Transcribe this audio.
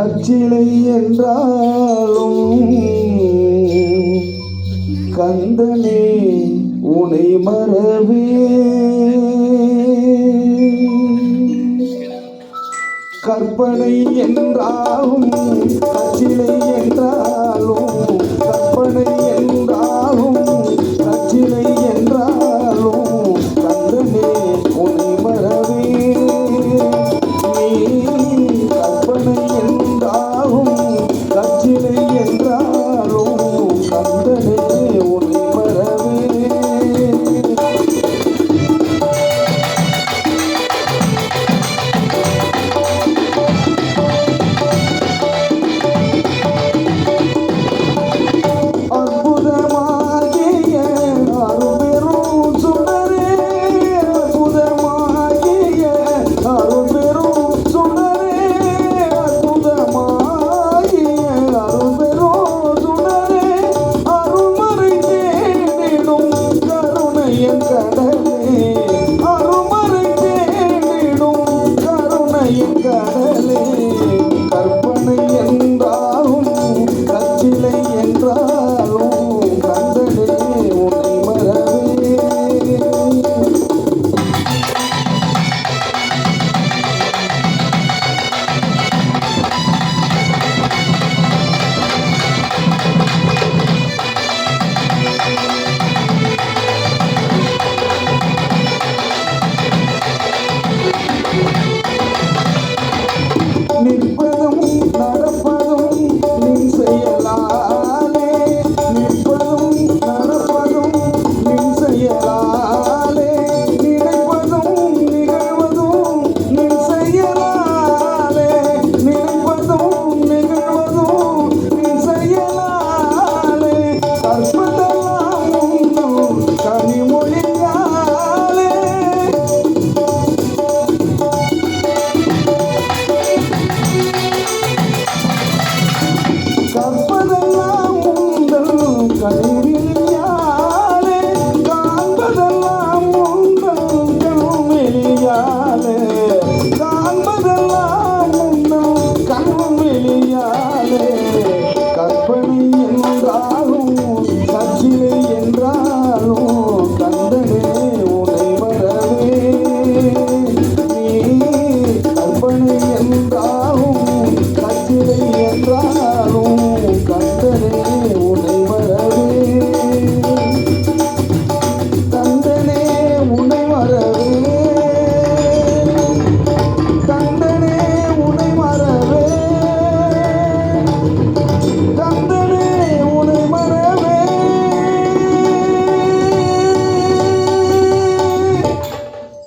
கச்சிலை என்றாலும் கந்தனே உனை மறவே. கற்பனை என்றாலும் கச்சிலை